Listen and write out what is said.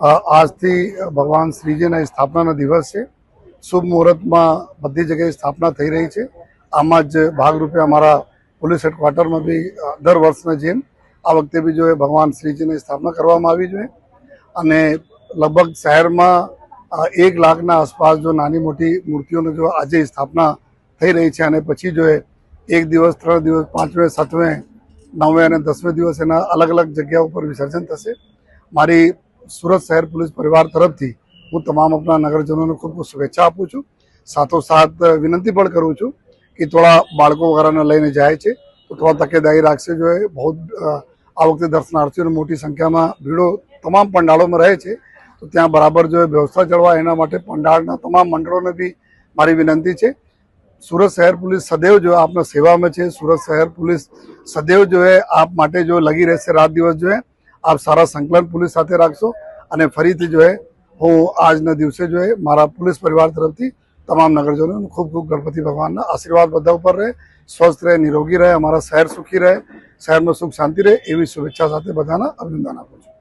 આજથી ભગવાન શ્રીજીના સ્થાપનાનો દિવસ છે. શુભ મુહૂર્તમાં બધી જગ્યાએ સ્થાપના થઈ રહી છે. આમાં જ ભાગરૂપે અમારા પોલીસ હેડક્વાર્ટરમાં બી દર વર્ષના જેમ આ વખતે બી જો ભગવાન શ્રીજીની સ્થાપના કરવામાં આવી જોઈએ. અને લગભગ શહેરમાં એક લાખના આસપાસ જો નાની મોટી મૂર્તિઓની જો આજે સ્થાપના થઈ રહી છે અને પછી જો એક દિવસ, ત્રણ દિવસ, પાંચમે, સાતમે, નવમે અને દસમે દિવસ એના અલગ અલગ જગ્યા ઉપર વિસર્જન થશે. મારી સુરત શહેર પોલીસ પરિવાર તરફથી હું તમામ આપણા નગરજનોને ખૂબ ખૂબ શુભેચ્છા આપું છું. સાથોસાથ વિનંતી પણ કરું છું કે થોડા બાળકો વગેરેને લઈને જાય છે તો થોડા તકેદારી રાખશે. જો બહુ આ વખતે દર્શનાર્થીઓની મોટી સંખ્યામાં ભીડો તમામ પંડાળોમાં રહે છે, તો ત્યાં બરાબર જો વ્યવસ્થા જળવાય એના માટે પંડાળના તમામ મંડળોને બી મારી વિનંતી છે. સુરત શહેર પોલીસ સદૈવ જો આપના સેવામાં છે, સુરત શહેર પોલીસ સદૈવ જો આપ માટે જો લગી રહેશે રાત દિવસ જો આપ સારા સંકલન પોલીસ સાથે રાખશો. અને ફરીથી જો હું આજના દિવસે જો મારા પોલીસ પરિવાર તરફથી તમામ નગરજનોને ખૂબ ખૂબ ગણપતિ ભગવાનના આશીર્વાદ બધા ઉપર રહે, સ્વસ્થ રહે, નિરોગી રહે, અમારા શહેર સુખી રહે શહેરમાં સુખ શાંતિ રહે, એવી શુભેચ્છા સાથે બધાના અભિનંદન આપું છું.